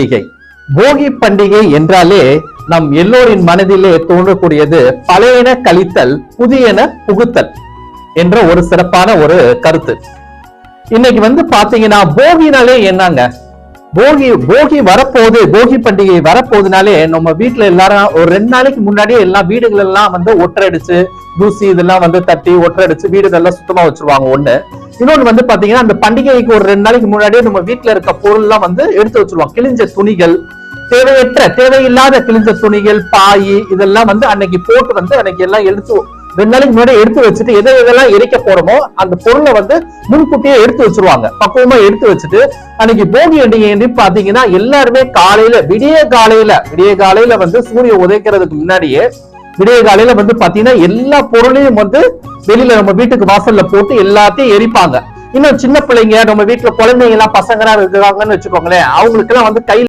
பண்டிகை. போகி பண்டிகை என்றாலே நம் எல்லோரின் மனதிலே தோன்றக்கூடியது பழையன கழித்தல் புதியன புகுத்தல் என்ற ஒரு சிறப்பான ஒரு கருத்து. இன்னைக்கு வந்து பாத்தீங்கன்னா போகினாலே என்னங்க? போகி போகி வரப்போகுது போகி பண்டிகை வரப்போகுதுனாலே நம்ம வீட்டுல எல்லாரும் ஒரு ரெண்டு நாளைக்கு முன்னாடியே எல்லா வீடுகள் எல்லாம் வந்து ஒற்றடிச்சு தூசி இதெல்லாம் வந்து தட்டி ஒற்றடிச்சு வீடுகள்லாம் சுத்தமா வச்சிருவாங்க ஒண்ணு. இன்னொன்னு வந்து பாத்தீங்கன்னா அந்த பண்டிகைக்கு ஒரு ரெண்டு நாளைக்கு முன்னாடியே நம்ம வீட்டுல இருக்க பொருள் எல்லாம் வந்து எடுத்து வச்சிருவாங்க. கிழிஞ்ச துணிகள் தேவையற்ற தேவையில்லாத கிழிஞ்ச துணிகள் பாய் இதெல்லாம் வந்து அன்னைக்கு போட்டு வந்து அன்னைக்கு எல்லாம் எடுத்து ரெண்டு நாளைக்கு முன்னாடி எடுத்து வச்சுட்டு எதை எதெல்லாம் எரிக்க போறோமோ அந்த பொருளை வந்து முன்கூட்டியே எடுத்து வச்சிருவாங்க. பக்குவமா எடுத்து வச்சுட்டு அன்னைக்கு போகி அன்னைக்கு பாத்தீங்கன்னா எல்லாருமே காலையில விடிய காலையில விடிய காலையில வந்து சூரிய உதைக்கிறதுக்கு முன்னாடியே விடிய காலையில வந்து பாத்தீங்கன்னா எல்லா பொருளையும் வந்து வெளியில நம்ம வீட்டுக்கு வாசல்ல போட்டு எல்லாத்தையும் எரிப்பாங்க. இன்னும் சின்ன பிள்ளைங்க நம்ம வீட்டுல குழந்தைங்க எல்லாம் பசங்க எல்லாம் இருக்காங்கன்னு வச்சுக்கோங்களேன் அவங்களுக்கு எல்லாம் வந்து கையில